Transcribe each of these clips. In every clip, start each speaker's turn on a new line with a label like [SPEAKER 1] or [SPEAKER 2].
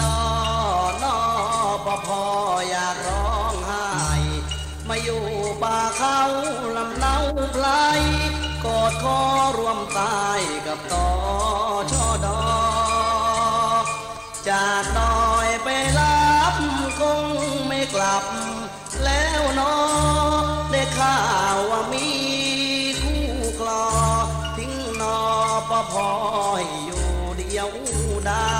[SPEAKER 1] ดอนอปพออยากร้องไห้มาอยู่ป่าเขาลำเนาไพลกอดคอรวมตายกับต่อชอดอ จากดอยไปรับคงไม่กลับ แล้วนอได้ข่าวว่ามีคู่คลอทิ้งนอปพออยู่ ยวได้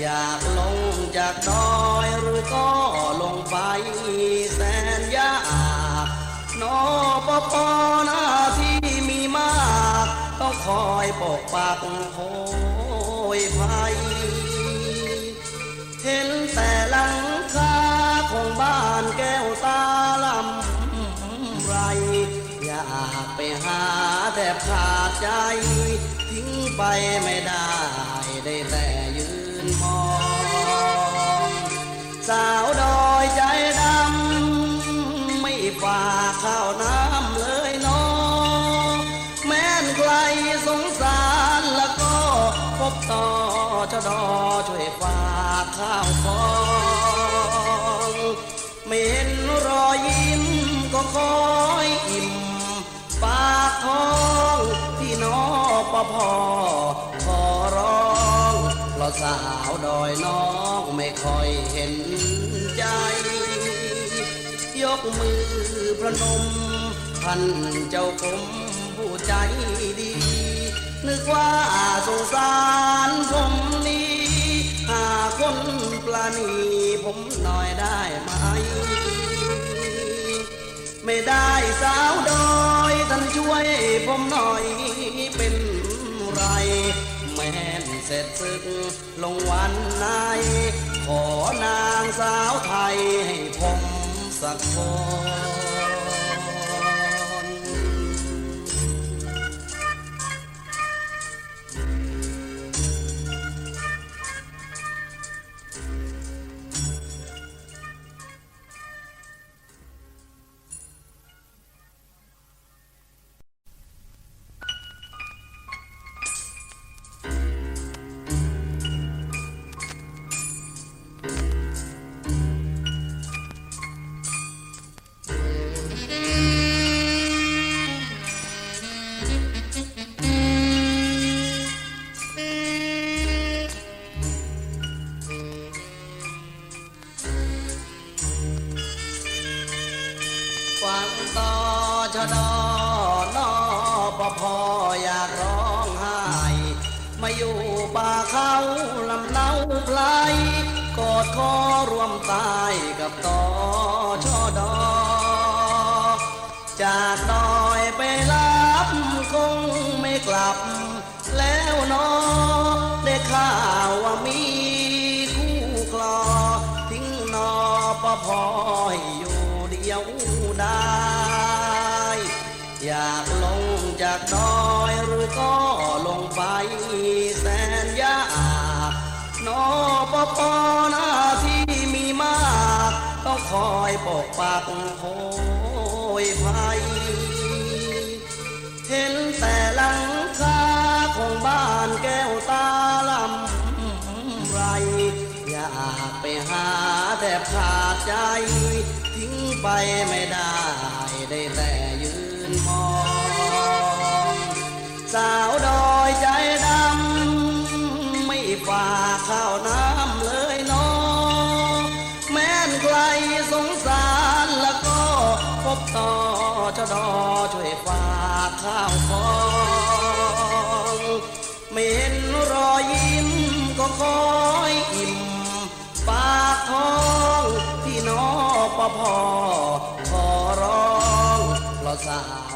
[SPEAKER 1] อยากลงจากดอยหรือก็ลงไปแสนยากนอปปหน้าที่มีมาก ต้องคอยปกปักโอยภัยากไปหาแทบขาดใจ ทิ้งไปไม่ได้ ได้แต่ยืนมอง สาวดอยใจดำ ไม่ฝากข้าวน้ำเลยน้องแม้นใครสงสารแล้วก็พบต่อชะดอช่วยฝากข้าวของ พอขอร้องเพราะสาวดอยน้องไม่ค่อยเห็นใจ ยกมือประนมท่านเจ้ากรมผู้ใจดี นึกว่าสงสารผมนี้ หาคนปลาณีผมหน่อยได้ไหม ไม่ได้สาวดอยท่านช่วยผมหน่อยเป็น เสร็จศึกลงวันไหน ขอนางสาวไทยให้ผมสักคน ต่อชะดอนอปพออยากร้องไห้มาอยู่ป่าเขาลำเนาไพลกอดคอรวมตายกับต่อชอดอ จากดอยไปรับคงไม่กลับ แล้วนอได้ข่าวว่ามีคู่คลอ ทิ้งนอปพออยู่เดียวได้ อยากลงจากดอยหรือก็ลงไปแสนยากนอปปหน้าที่มีมาก ต้องคอยปกปักโอยภัยเห็นแต่หลังคาของบ้านแก้วตาลำไรอยากไปหาแทบขาดใจ ทิ้งไปไม่ได้ได้แต่ยืน มองสาวดอยใจดำไม่ฝากข้าวน้ำเลยน้องแม้นใครสงสารแล้วก็พบต่อชะดอช่วยฝากข้าวของไม่เห็นรอยยิ้มก็คอยอิ่มปากท้องที่นอปพอขอ Rosa.